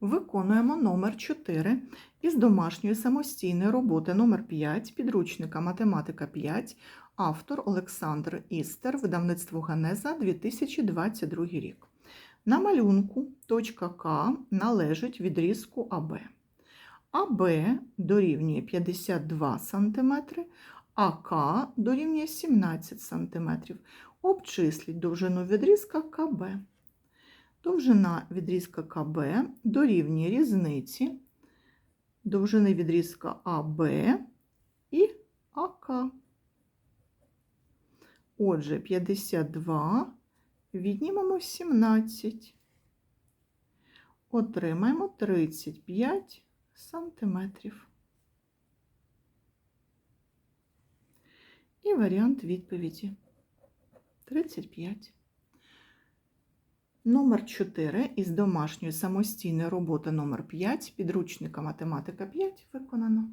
Виконуємо номер 4 із домашньої самостійної роботи номер 5 підручника Математика 5, автор Олександр Істер, видавництво Ганеза 2022 рік. На малюнку точка К належить відрізку АБ. АБ дорівнює 52 см, АК дорівнює 17 см. Обчисліть довжину відрізка КБ. Довжина відрізка КБ дорівнює різниці довжини відрізка АБ і АК. Отже, 52 віднімемо 17. Отримаємо 35 сантиметрів. І варіант відповіді 35. Номер 4 із домашньої самостійної роботи номер 5 підручника Математика 5 виконано.